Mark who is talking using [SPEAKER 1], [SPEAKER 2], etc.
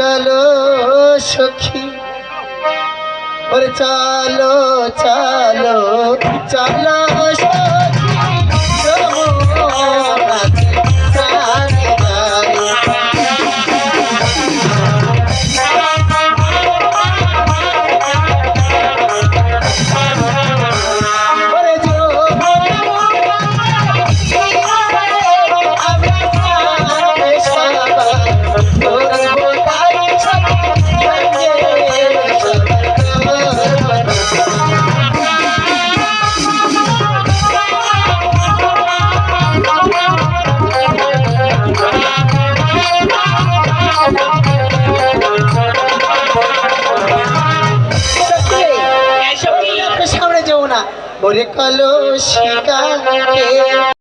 [SPEAKER 1] চলো সখী। ওরে চলো চলো চলো। না। বলে কালো শিকারে